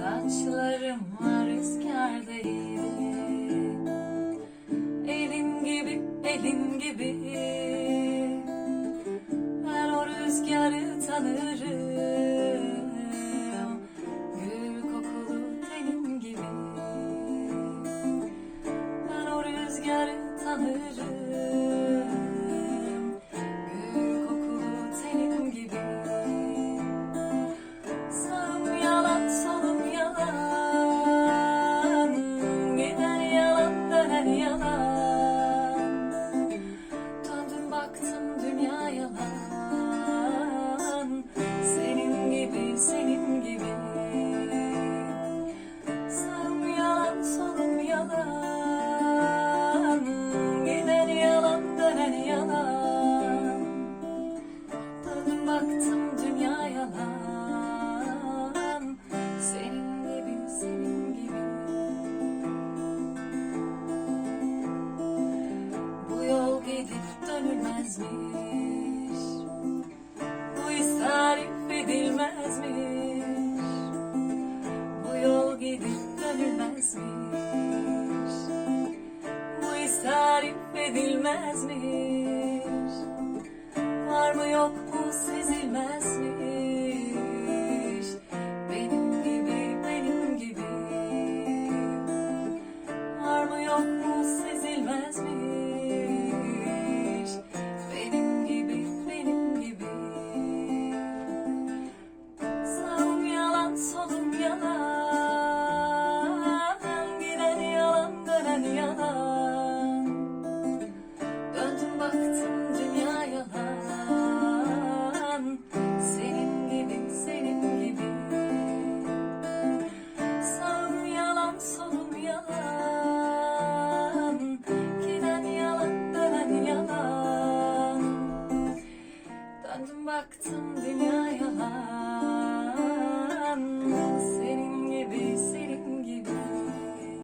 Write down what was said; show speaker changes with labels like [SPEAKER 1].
[SPEAKER 1] Saçlarım var rüzgar değil. Elin gibi, elin gibi. Ben o rüzgarı tanırım. Gül kokulu tenin gibi. Ben o rüzgarı tanırım baktım dünya yalan. Senin gibi senin gibi. Bu yol gidip dönülmezmiş. Bu his tarif edilmezmiş. Bu yol gidip dönülmezmiş. Bu his tarif edilmezmiş var mı yok mu sezilmez mi? baktım dünyaya.